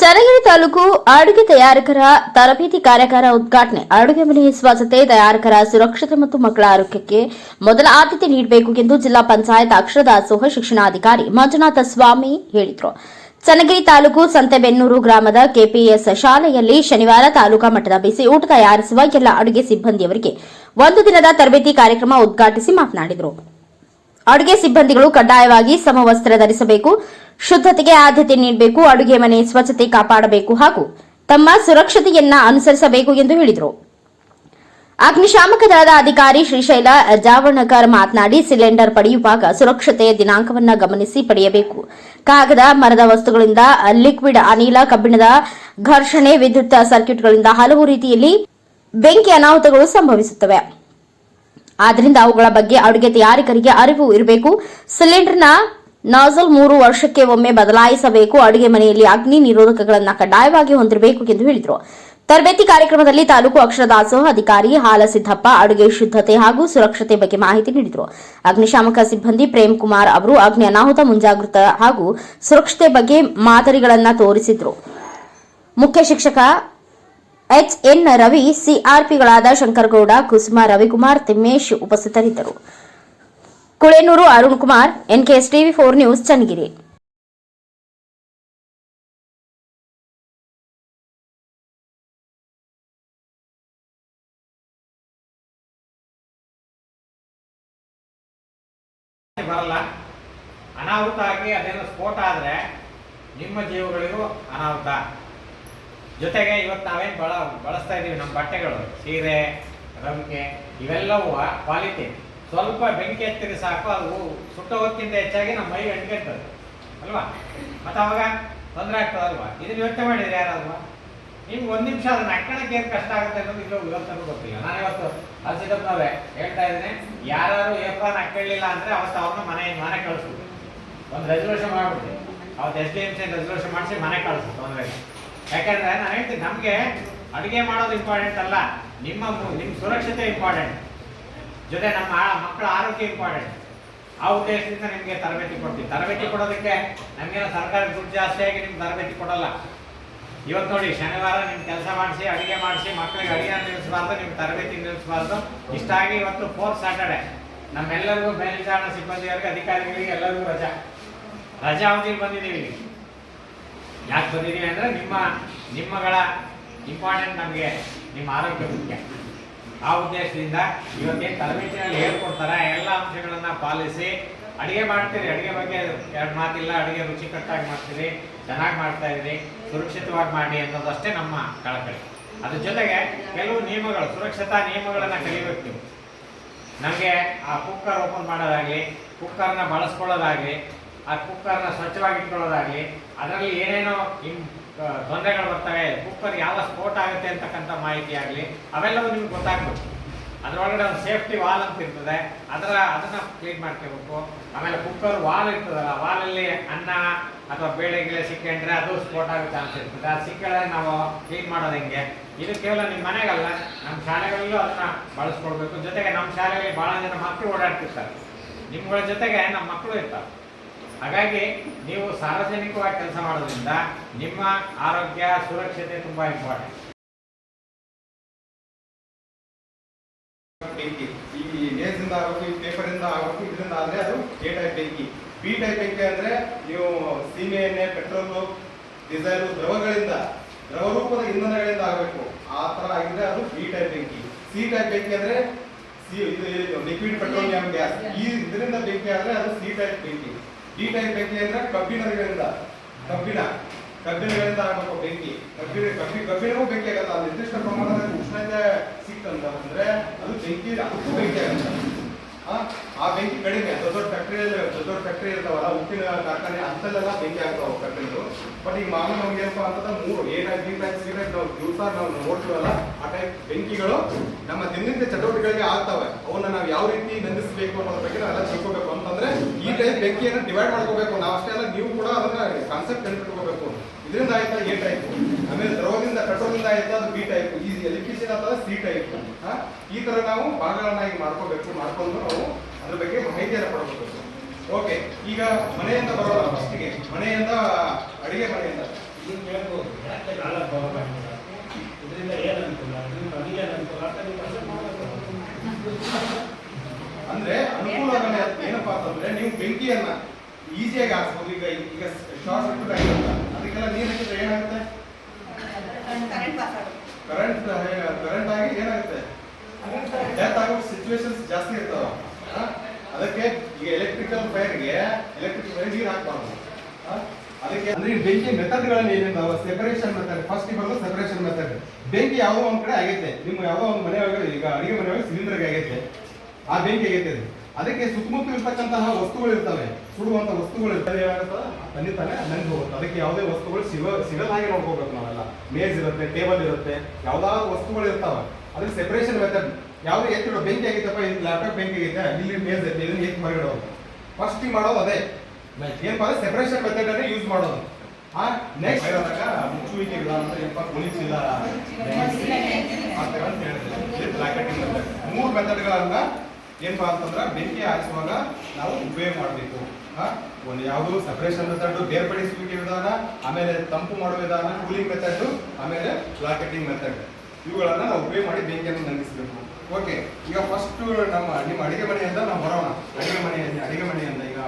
ಚನ್ನಗಿರಿ ತಾಲೂಕು ಅಡುಗೆ ತಯಾರಕರ ತರಬೇತಿ ಕಾರ್ಯಾಗಾರ ಉದ್ಘಾಟನೆ. ಅಡುಗೆ ಮನೆ ಸ್ವಚ್ಛತೆ, ತಯಾರಕರ ಸುರಕ್ಷತೆ ಮತ್ತು ಮಕ್ಕಳ ಆರೋಗ್ಯಕ್ಕೆ ಮೊದಲ ಆದ್ಯತೆ ನೀಡಬೇಕು ಎಂದು ಜಿಲ್ಲಾ ಪಂಚಾಯತ್ ಅಕ್ಷರದಾಸೋಹ ಶಿಕ್ಷಣಾಧಿಕಾರಿ ಮಂಜುನಾಥ ಸ್ವಾಮಿ ಹೇಳಿದರು. ಚನ್ನಗಿರಿ ತಾಲೂಕು ಸಂತೆಬೆನ್ನೂರು ಗ್ರಾಮದ ಕೆಪಿಎಸ್ ಶಾಲೆಯಲ್ಲಿ ಶನಿವಾರ ತಾಲೂಕಾ ಮಟ್ಟದ ಬಿಸಿ ಊಟ ತಯಾರಿಸುವ ಎಲ್ಲ ಅಡುಗೆ ಸಿಬ್ಬಂದಿಯವರಿಗೆ ಒಂದು ದಿನದ ತರಬೇತಿ ಕಾರ್ಯಕ್ರಮ ಉದ್ಘಾಟಿಸಿ ಮಾತನಾಡಿದರು. ಅಡುಗೆ ಸಿಬ್ಬಂದಿಗಳು ಕಡ್ಡಾಯವಾಗಿ ಸಮವಸ್ತ್ರ ಧರಿಸಬೇಕು, ಶುದ್ಧತೆಗೆ ಆದ್ಯತೆ ನೀಡಬೇಕು, ಅಡುಗೆ ಮನೆ ಸ್ವಚ್ಛತೆ ಕಾಪಾಡಬೇಕು ಹಾಗೂ ತಮ್ಮ ಸುರಕ್ಷತೆಯನ್ನ ಅನುಸರಿಸಬೇಕು ಎಂದು ಹೇಳಿದರು. ಅಗ್ನಿಶಾಮಕ ದಳದ ಅಧಿಕಾರಿ ಶ್ರೀಶೈಲ ಜಾವಣಕರ್ ಮಾತನಾಡಿ, ಸಿಲಿಂಡರ್ ಪಡೆಯುವಾಗ ಸುರಕ್ಷತೆಯ ದಿನಾಂಕವನ್ನು ಗಮನಿಸಿ ಪಡೆಯಬೇಕು. ಕಾಗದ, ಮರದ ವಸ್ತುಗಳಿಂದ ಲಿಕ್ವಿಡ್, ಅನಿಲ, ಕಬ್ಬಿಣದ ಘರ್ಷಣೆ, ವಿದ್ಯುತ್ ಸರ್ಕ್ಯೂಟ್ಗಳಿಂದ ಹಲವು ರೀತಿಯಲ್ಲಿ ಬೆಂಕಿ ಅನಾಹುತಗಳು ಸಂಭವಿಸುತ್ತವೆ. ಆದ್ದರಿಂದ ಅವುಗಳ ಬಗ್ಗೆ ಅಡುಗೆ ತಯಾರಿಕರಿಗೆ ಅರಿವು ಇರಬೇಕು. ಸಿಲಿಂಡರ್ನ ನಾಜಲ್ ಮೂರು ವರ್ಷಕ್ಕೆ ಒಮ್ಮೆ ಬದಲಾಯಿಸಬೇಕು. ಅಡುಗೆ ಮನೆಯಲ್ಲಿ ಅಗ್ನಿ ನಿರೋಧಕಗಳನ್ನು ಕಡ್ಡಾಯವಾಗಿ ಹೊಂದಿರಬೇಕು ಎಂದು ಹೇಳಿದರು. ತರಬೇತಿ ಕಾರ್ಯಕ್ರಮದಲ್ಲಿ ತಾಲೂಕು ಅಕ್ಷರದಾಸೋಹ ಅಧಿಕಾರಿ ಹಾಲಸಿದ್ದಪ್ಪ ಅಡುಗೆ ಶುದ್ಧತೆ ಹಾಗೂ ಸುರಕ್ಷತೆ ಬಗ್ಗೆ ಮಾಹಿತಿ ನೀಡಿದರು. ಅಗ್ನಿಶಾಮಕ ಸಿಬ್ಬಂದಿ ಪ್ರೇಮ್ ಕುಮಾರ್ ಅವರು ಅಗ್ನಿ ಅನಾಹುತ ಮುಂಜಾಗೃತ ಹಾಗೂ ಸುರಕ್ಷತೆ ಬಗ್ಗೆ ಮಾದರಿಗಳನ್ನು ತೋರಿಸಿದರು. ಮುಖ್ಯ ಶಿಕ್ಷಕ ಎಚ್ಎನ್ ರವಿ, ಸಿಆರ್ಪಿಗಳಾದ ಶಂಕರಗೌಡ, ಕುಸುಮ ರವಿಕುಮಾರ್ ತಿಮ್ಮೇಶ್ ಉಪಸ್ಥಿತರಿದ್ದರು. Kulenur Arun Kumar, N K S TV four news Channagiri. ಬರಲ್ಲ. ಅನಾಹುತ ಆಗಿ ಅದೇನೋ ಸ್ಫೋಟ ಆದರೆ ನಿಮ್ಮ ಜೀವಗಳಿಗೂ ಅನಾಹುತ. ಜೊತೆಗೆ ಇವತ್ತು ನಾವೇನು ಬಳ, ಬಳಸ್ತಾ ಇದ್ದೀವಿ ನಮ್ಮ ಬಟ್ಟೆಗಳು, ಸೀರೆ ರಮಿಕೆ ಇವೆಲ್ಲವೂ ಕ್ವಾಲಿಟಿ ಸ್ವಲ್ಪ ಬೆಂಕಿ ಎತ್ತಿರಿ ಸಾಕು, ಅದು ಸುಟ್ಟೋಗೋದಕ್ಕಿಂತ ಹೆಚ್ಚಾಗಿ ನಮ್ಮ ಮೈ ಅಂಟ್ಕೊಳ್ತದೆ ಅಲ್ವಾ? ಮತ್ತು ಅವಾಗ ತೊಂದರೆ ಆಗ್ತದಲ್ವಾ ಇದನ್ನು ಯೋಚನೆ ಮಾಡಿದ್ರೆ ಯಾರಲ್ವಾ ನಿಮ್ಗೆ ಒಂದು ನಿಮಿಷ ಅದನ್ನು ಅಕ್ಕಣಕ್ಕೆ ಏನು ಕಷ್ಟ ಆಗುತ್ತೆ ಅನ್ನೋದು ಇಲ್ಲೋ ಇವತ್ತು ಗೊತ್ತಿಲ್ಲ. ನಾನು ಇವತ್ತು ಹಸಿದಪ್ಪನವ್ರೆ ಹೇಳ್ತಾ ಇದ್ದೇನೆ ಯಾರು ಏಪ್ರಾನ್ ಹಾಕೊಳ್ಳಿಲ್ಲ ಅಂದರೆ ಅವತ್ತು ಅವ್ರನ್ನ ಮನೆ ಮನೆ ಕಳಿಸ್ಬಿಟ್ಟು ಒಂದು ರೆಸಲ್ಯೂಷನ್ ಮಾಡ್ಬಿಟ್ಟು ಅವತ್ತು S D M C resolution ಮಾಡಿಸಿ ಮನೆ ಕಳಿಸ್ಬಿಟ್ಟು ತೊಂದರೆ. ಯಾಕಂದ್ರೆ ನಾನು ಹೇಳ್ತೀನಿ, ನಮಗೆ ಅಡುಗೆ ಮಾಡೋದು ಇಂಪಾರ್ಟೆಂಟ್ ಅಲ್ಲ. ನಿಮ್ಮ ನಿಮ್ಮ ಸುರಕ್ಷತೆ ಇಂಪಾರ್ಟೆಂಟ್ ಜೊತೆ ನಮ್ಮ ಮಕ್ಕಳ ಆರೋಗ್ಯ ಇಂಪಾರ್ಟೆಂಟ್ ಆ ಉದ್ದೇಶದಿಂದ ನಿಮಗೆ ತರಬೇತಿ ಕೊಡ್ತೀವಿ. ತರಬೇತಿ ಕೊಡೋದಕ್ಕೆ ನಮಗೇನೋ ಸರ್ಕಾರಿ ದುಡ್ಡು ಜಾಸ್ತಿ ಆಗಿ ನಿಮ್ಗೆ ತರಬೇತಿ ಕೊಡಲ್ಲ. ಇವತ್ತು ನೋಡಿ, ಶನಿವಾರ ನಿಮ್ಮ ಕೆಲಸ ಮಾಡಿಸಿ, ಅಡುಗೆ ಮಾಡಿಸಿ ಮಕ್ಕಳಿಗೆ ಅಡುಗೆ ನಿಲ್ಲಿಸಬಾರ್ದು ನಿಮ್ಮ ತರಬೇತಿ ನಿಲ್ಲಿಸಬಾರ್ದು. ಇಷ್ಟಾಗಿ ಇವತ್ತು ಫೋರ್ತ್ ಸ್ಯಾಟರ್ಡೆ ನಮ್ಮೆಲ್ಲರಿಗೂ ಮೇಲ್ವಿಚಾರಣಾ ಸಿಬ್ಬಂದಿಯವರಿಗೆ ಅಧಿಕಾರಿಗಳಿಗೆ ಎಲ್ಲರಿಗೂ ರಜಾ. ರಜಾ ಅವನಿಗೆ ಬಂದಿದ್ದೀವಿ. ಯಾಕೆ ಬಂದಿದ್ದೀವಿ ಅಂದರೆ ನಿಮ್ಮ, ನಿಮ್ಮಗಳ ಇಂಪಾರ್ಟೆಂಟ್ ನಮಗೆ, ನಿಮ್ಮ ಆರೋಗ್ಯ ಮುಖ್ಯ. ಆ ಉದ್ದೇಶದಿಂದ ಇವತ್ತೇನು ತರಬೇತಿನಲ್ಲಿ ಹೇಳ್ಕೊಡ್ತಾರೆ. ಎಲ್ಲ ಅಂಶಗಳನ್ನು ಪಾಲಿಸಿ ಅಡುಗೆ ಮಾಡ್ತೀರಿ. ಅಡುಗೆ ಬಗ್ಗೆ ಎರಡು ಮಾತಿಲ್ಲ. ಅಡುಗೆ ರುಚಿಕಟ್ಟಾಗಿ ಮಾಡ್ತೀರಿ. ಚೆನ್ನಾಗಿ ಮಾಡ್ತಾ ಇದ್ದೀರಿ ಸುರಕ್ಷಿತವಾಗಿ ಮಾಡಿ ಅನ್ನೋದಷ್ಟೇ ನಮ್ಮ ಕಳಕಳಿ. ಅದ್ರ ಜೊತೆಗೆ ಕೆಲವು ನಿಯಮಗಳು, ಸುರಕ್ಷತಾ ನಿಯಮಗಳನ್ನು ಕಲಿಬೇಕು ನೀವು. ನಮಗೆ ಆ ಕುಕ್ಕರ್ ಓಪನ್ ಮಾಡೋದಾಗಲಿ, ಕುಕ್ಕರ್ನ ಬಳಸ್ಕೊಳ್ಳೋದಾಗಲಿ ಆ ಕುಕ್ಕರ್ನ ಸ್ವಚ್ಛವಾಗಿ ಇಟ್ಕೊಳ್ಳೋದಾಗಲಿ, ಅದರಲ್ಲಿ ಏನೇನೋ ಇನ್ ತೊಂದರೆಗಳು ಬರ್ತವೆ, ಕುಕ್ಕರ್ ಯಾವ ಸ್ಫೋಟ ಆಗುತ್ತೆ ಅಂತಕ್ಕಂಥ ಮಾಹಿತಿ ಆಗಲಿ, ಅವೆಲ್ಲವೂ ನಿಮ್ಗೆ ಗೊತ್ತಾಗ್ಬೇಕು ಅದರೊಳಗಡೆ ಒಂದು ಸೇಫ್ಟಿ ವಾಲ್ ಅಂತ ಇರ್ತದೆ, ಅದರ, ಅದನ್ನ ಕ್ಲೀನ್ ಮಾಡ್ಕೋಬೇಕು. ಆಮೇಲೆ ಕುಕ್ಕರ್ ವಾಲ್ ಇರ್ತದಲ್ಲ, ವಾಲಲ್ಲಿ ಅನ್ನ ಅಥವಾ ಬೇಳೆ ಗಿಳೆ ಸಿಕ್ಕೊಂಡ್ರೆ ಅದು ಸ್ಫೋಟ ಆಗೋ ಚಾನ್ಸ್ ಇರ್ತದೆ. ಅದು ಸಿಕ್ಕಳೆ ನಾವು ಕ್ಲೀನ್ ಮಾಡೋದು ಹೆಂಗೆ? ಇದು ಕೇವಲ ನಿಮ್ಮ ಮನೆಗಲ್ಲ, ನಮ್ಮ ಶಾಲೆಗಳಲ್ಲೂ ಅದನ್ನ ಬಳಸ್ಕೊಳ್ಬೇಕು. ಜೊತೆಗೆ ನಮ್ಮ ಶಾಲೆಯಲ್ಲಿ ಭಾಳ ಜನ ಮಕ್ಕಳು ಓಡಾಡ್ತಿರ್ತಾರೆ. ನಿಮ್ಗಳ ಜೊತೆಗೆ ನಮ್ಮ ಮಕ್ಕಳು ಇರ್ತಾರೆ. ಹಾಗಾಗಿ ನೀವು ಸಾರ್ವಜನಿಕವಾಗಿ ಕೆಲಸ ಮಾಡೋದ್ರಿಂದ ನಿಮ್ಮ ಆರೋಗ್ಯ, ಸುರಕ್ಷತೆ ತುಂಬಾ ಇಂಪಾರ್ಟೆಂಟ್ ಬೆಂಕಿ ಈ ನೇಸಿಂದ ಆಗಬೇಕು ಈ ಪೇಪರ್ ಇಂದ ಆಗಬೇಕು ಇದರಿಂದ ಆದರೆ ಅದು ಎ ಟೈಪ್ ಬೆಂಕಿ ಬಿ ಟೈಪ್ ಬೆಂಕಿ ಅಂದ್ರೆ ನೀವು ಸೀಮೆ ಎಣ್ಣೆ ಪೆಟ್ರೋಲು ಡೀಸೆಲ್ ದ್ರವಗಳಿಂದ ದ್ರವ ರೂಪದ ಇಂಧನಗಳಿಂದ ಆಗಬೇಕು. ಆ ತರ ಆಗಿದ್ರೆ ಅದು ಬಿ ಟೈಪ್ ಬೆಂಕಿ ಸಿ ಟೈಪ್ ಬೆಂಕಿ ಅಂದ್ರೆ ಸಿ ಇದು ಲಿಕ್ವಿಡ್ ಪೆಟ್ರೋಲಿಯಂ ಗ್ಯಾಸ್ ಈ, ಇದರಿಂದ ಬೆಂಕಿ ಆದ್ರೆ ಅದು ಸಿ ಟೈಪ್ ಬೆಂಕಿ ಡಿ ಟೈಪ್ ಬೆಂಕಿ ಅಂದ್ರೆ ಕಬ್ಬಿಣಗಳಿಂದ ಕಬ್ಬಿಣ. ಕಬ್ಬಿಣಗಳಿಂದ ಆಗಬೇಕು, ಬೆಂಕಿ. ಕಬ್ಬಿಣ ಕಬ್ಬಿ ಕಬ್ಬಿಣವೂ ಬೆಂಕಿ ಆಗಲ್ಲ. ನಿರ್ದಿಷ್ಟ ಪ್ರಮಾಣದಲ್ಲಿ ಉಷ್ಣತೆ ಸಿಕ್ತಂತ ಅಂದ್ರೆ ಅದು ಬೆಂಕಿ, ಅದಕ್ಕೂ ಬೆಂಕಿ ಆಗಲ್ಲ. ಆ, ಬೆಂಕಿ ಕಡಿಮೆ ದೊಡ್ಡ ದೊಡ್ಡ ಫ್ಯಾಕ್ಟ್ರಿಯಲ್ಲಿ ದೊಡ್ಡ ದೊಡ್ಡ ಫ್ಯಾಕ್ಟ್ರಿ ಇರ್ತಾವಲ್ಲ ಉಪ್ಪಿನ ಕಾರ್ಖಾನೆ ಅಂತಲ್ಲೆಲ್ಲ ಬೆಂಕಿ ಆಗ್ತಾವ ಫ್ಯಾಕ್ಟ್ರಿಗಳು ಬಟ್ ಈಗ ಮಾಮೂಲಿ ನಮ್ಗೆ ಏನಪ್ಪಾ ಅಂತಂದ್ರೆ ಮೂರು A type B type C ನಾವು ದಿವಸ ನಾವು ನೋಡ್ತೀವಲ್ಲ ಆ ಟೈಪ್ ಬೆಂಕಿಗಳು ನಮ್ಮ ದಿನನಿತ್ಯ ಚಟುವಟಿಕೆಗಳಿಗೆ ಆಗ್ತವೆ. ಅವನ್ನ ನಾವು ಯಾವ ರೀತಿ ನಂದಿಸಬೇಕು ಅನ್ನೋದ್ರ ಬಗ್ಗೆ ನಾವೆಲ್ಲ ತಿಳ್ಕೊಬೇಕು. ಅಂತಂದ್ರೆ ಈ ಟೈಪ್ ಬೆಂಕಿಯನ್ನು ಡಿವೈಡ್ ಮಾಡ್ಕೋಬೇಕು. ನಾವು ಅಷ್ಟೇ ಅಲ್ಲ ನೀವು ಕೂಡ ಅದನ್ನ ಕಾನ್ಸೆಪ್ಟ್ ಕಂಡುಕೊಬೇಕು ಇದರಿಂದ ಆಯ್ತಾ ಏನ್ ಟೈಪ್ ಆಮೇಲೆ ದ್ರವದಿಂದ ಪೆಟ್ರೋಲಿಂದ ಆಯ್ತಾ ಅದು ಬಿ ಎಲೆಕ್ಟ್ರಿಷಿಯನ್ ಅಥವಾ ಸಿ ಟೈಪ್ ಈ ತರ ನಾವು ಭಾಗಗಳನ್ನಾಗಿ ಮಾಡ್ಕೋಬೇಕು ಮಾಡ್ಕೊಂಡು ನಾವು ಅದ್ರ ಬಗ್ಗೆ ಮಾಹಿತಿಯನ್ನು ಪಡ್ಕೋಬೇಕು ಓಕೆ ಈಗ ಮನೆಯಿಂದ ಬರೋಣ ಫಸ್ಟಿಗೆ ಮನೆಯಿಂದ ಅಡಿಗೆ ಮನೆಯಿಂದ. ಅಂದ್ರೆ ಅನುಕೂಲ ಏನಪ್ಪಾ ಅಂತಂದ್ರೆ ನೀವು ಬೆಂಕಿಯನ್ನ ಈಸಿಯಾಗಿ ಹಾಕ್ಬೋದು ಈಗ ಈಗ ಶಾರ್ಟ್ ಸರ್ಕ್ಯೂಟ್ ಆಗಿರುತ್ತೆ ಅದಕ್ಕೆಲ್ಲ ನೀರು ಹಾಕಿದ್ರೆ ಏನಾಗುತ್ತೆ? ಕರೆಂಟ್ ಕರೆಂಟ್ ಆಗಿ ಏನಾಗುತ್ತೆ? ಡೆತ್ ಆಗೋ ಸಿಚುವೇಶನ್ಸ್ ಜಾಸ್ತಿ ಇರ್ತಾವ? ಅದಕ್ಕೆ ಈಗ ಎಲೆಕ್ಟ್ರಿಕಲ್ ಫೈರ್ಗೆ ಎಲೆಕ್ಟ್ರಿಕ್ ಫೈರ್ ನೀರು ಹಾಕ್ಬಾರ್ದು. ಅದಕ್ಕೆ ಅಂದ್ರೆ ಬೆಂಕಿ ಮೆಥಡ್ಗಳಲ್ಲಿ ಏನಿದಾವ ಸೆಪರೇಷನ್ ಮೆಥಡ್ ಫಸ್ಟ್ ಬರೋದು ಸೆಪರೇಷನ್ ಮೆಥಡ್ ಬೆಂಕಿ ಯಾವ ಒಂದ್ ಕಡೆ ಆಗೈತೆ. ನಿಮ್ಮ ಯಾವ ಒಂದು ಮನೆ ಒಳಗೆ ಈಗ ಅಡಿಗೆ ಮನೆ ಒಳಗೆ ಸಿಲಿಂಡರ್ಗೆ ಆಗೈತೆ. ಆ ಬೆಂಕಿ ಆಗೈತೆ ಅದು. ಅದಕ್ಕೆ ಸುತ್ತಮುತ್ತ ಇರ್ತಕ್ಕಂತಹ ವಸ್ತುಗಳು ಇರ್ತವೆ. ಸುಡುವಂತ ವಸ್ತುಗಳು ಇರ್ತವೆ ಏನಾಗುತ್ತೆ ತಂದೆ ತಾನೇ ನಂಗೆ ಹೋಗುತ್ತೆ. ಅದಕ್ಕೆ ಯಾವುದೇ ವಸ್ತುಗಳು ಸಿಗ ಸಿಗದ ಹಾಗೆ ನೋಡ್ಕೋಬೇಕು ನಾವೆಲ್ಲ. ಮೇಜ್ ಇರುತ್ತೆ ಟೇಬಲ್ ಇರುತ್ತೆ ಯಾವ್ದಾದ್ರು ವಸ್ತುಗಳು ಇರ್ತಾವ. ಅದಕ್ಕೆ ಸೆಪರೇಷನ್ ಮೆಥಡ್ ಯಾವ್ದು ಎತ್ತಿಡೋ ಬೆಂಕಿ ಆಗಿತ್ತಪ್ಪ ಇದು ಲ್ಯಾಪ್ಟಾಪ್ ಬೆಂಕಿ ಆಗಿದೆ ಇಲ್ಲಿ ಮೇಜ್ ಐತೆ ಇದನ್ನ ಎತ್ತಿ ಹೊರಗಿಡೋದು. ಫಸ್ಟ್ ಮಾಡೋದು ಅದೇ. ಏನಪ್ಪ ಅಂದ್ರೆ ಸೆಪರೇಷನ್ ಮೆಥಡ್ ಅನ್ನ ಯೂಸ್ ಮಾಡೋದು. ಆ ನೆಕ್ಸ್ಟ್ ಹೇಳಿದಾಗ ಮುಚ್ಚುವಿಕೆ ಇಲ್ಲ ಅಂತ ಏನಪ್ಪ? ಪೊಲೀಸ್ ಇಲ್ಲ. ಅಂತ ಹೇಳಿದ್ರೆ ಮೂರು ಮೆಥಡ್ಗಳನ್ನ ಏನಪ್ಪಾ ಅಂತಂದ್ರೆ ಬೆಂಕಿ ಹಾಯಿಸುವಾಗ ನಾವು ಉಪಯೋಗ ಮಾಡಬೇಕು. ಒಂದು ಯಾವುದು ಸೆಪರೇಷನ್ ಮೆಥಡ್ ಬೇರ್ಪಡಿಸುವಿಕೆ ವಿಧಾನ, ಆಮೇಲೆ ತಂಪು ಮಾಡುವ ವಿಧಾನ ಕೂಲಿಂಗ್ ಮೆಥಡ್ ಆಮೇಲೆ ಲಾಕೆಟಿಂಗ್ ಮೆಥಡ್ ಇವುಗಳನ್ನ ನಾವು ಉಪಯೋಗ ಮಾಡಿ ಬೆಂಕಿಯನ್ನು ನಂದಿಸಬೇಕು. ಓಕೆ ಈಗ ಫಸ್ಟ್ ನಮ್ಮ ನಿಮ್ಮ ಅಡಿಗೆ ಮನೆಯಿಂದ ನಾವು ಬರೋಣ ಅಡಿಗೆ ಮನೆಯಲ್ಲಿ, ಅಡಿಗೆ ಮನೆಯಿಂದ ಈಗ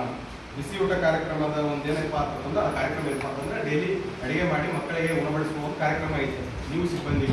ಬಿಸಿ ಊಟ ಕಾರ್ಯಕ್ರಮದ ಒಂದು ಏನಪ್ಪ ಅಂತಂದ್ರೆ ಆ ಕಾರ್ಯಕ್ರಮ ಏನಪ್ಪ ಅಂತಂದ್ರೆ ಡೈಲಿ ಅಡಿಗೆ ಮಾಡಿ ಮಕ್ಕಳಿಗೆ ಉಣಬಡಿಸುವ ಕಾರ್ಯಕ್ರಮ ಐತೆ. ನೀವು ಸಿಬ್ಬಂದಿ.